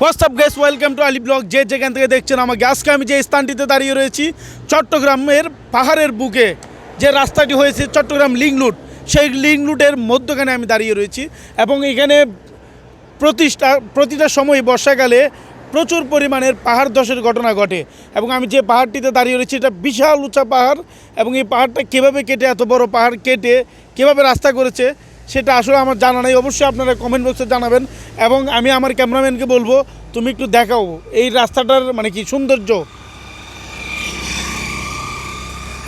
WhatsApp guys welcome to Ali blog যে যেখান থেকে দেখছেন আমাকে, আজকে আমি যে স্থানটিতে দাঁড়িয়ে রয়েছি, চট্টগ্রামের পাহাড়ের বুকে যে রাস্তাটি হয়েছে, চট্টগ্রাম লিংলুট সেই লিংলুটের মধ্যখানে আমি দাঁড়িয়ে রয়েছি এবং এখানে প্রতিষ্ঠা, প্রতিটা সময় বর্ষাকালে প্রচুর পরিমাণের পাহাড় ধসের ঘটনা ঘটে এবং আমি যে পাহাড়টিতে দাঁড়িয়ে রয়েছি, এটা বিশাল উঁচা পাহাড় এবং এই পাহাড়টা কীভাবে কেটে, এত বড় পাহাড় কেটে কীভাবে রাস্তা করেছে সেটা আসলে আমার জানা নেই। অবশ্যই আপনারা কমেন্ট বক্সে জানাবেন এবং আমি আমার ক্যামেরাম্যানকে বলব, তুমি একটু দেখাও। এই রাস্তাটার মানে কি সৌন্দর্য?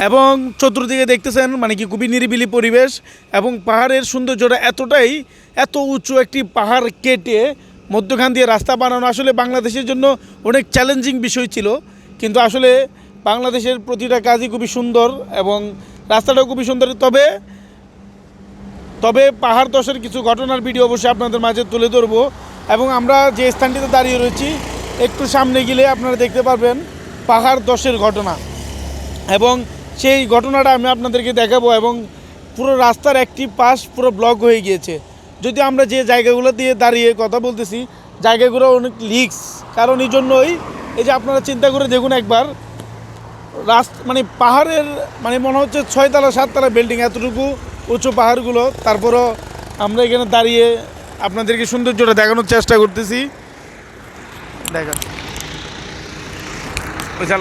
এবং চতুর্দিকে দেখতেছেন মানে কি খুবই নিরিবিলি পরিবেশ এবং পাহাড়ের সৌন্দর্যটা এতটাই, এত উঁচু একটি পাহাড় কেটে মধ্যখান দিয়ে রাস্তা বানানো আসলে বাংলাদেশের জন্য অনেক চ্যালেঞ্জিং বিষয় ছিল। কিন্তু আসলে বাংলাদেশের প্রতিটা কাজই খুবই সুন্দর এবং রাস্তাটাও খুবই সুন্দর। তবে তবে পাহাড় দশের কিছু ঘটনার ভিডিও অবশ্যই আপনাদের মাঝে তুলে ধরবো এবং আমরা যে স্থানটিতে দাঁড়িয়ে রয়েছি, একটু সামনে গেলে আপনারা দেখতে পারবেন পাহাড় দশের ঘটনা। এবং সেই ঘটনাটা আমি আপনাদেরকে দেখাবো এবং পুরো রাস্তার একটি পাশ পুরো ব্লক হয়ে গিয়েছে। যদি আমরা যে জায়গাগুলো দিয়ে দাঁড়িয়ে কথা বলতেছি, জায়গাগুলো অনেক লিক্স কারণ এই জন্যই এই যে আপনারা চিন্তা করে দেখুন একবার, রাস্তা মানে পাহাড়ের মানে মনে হচ্ছে ছয়তলা, সাততলা বিল্ডিং এতটুকু। উঁচু পাহাড়গুলো তারপরও আমরা এখানে দাঁড়িয়ে আপনাদেরকে সৌন্দর্যটা দেখানোর চেষ্টা করতেছি। দেখা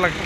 লাগবে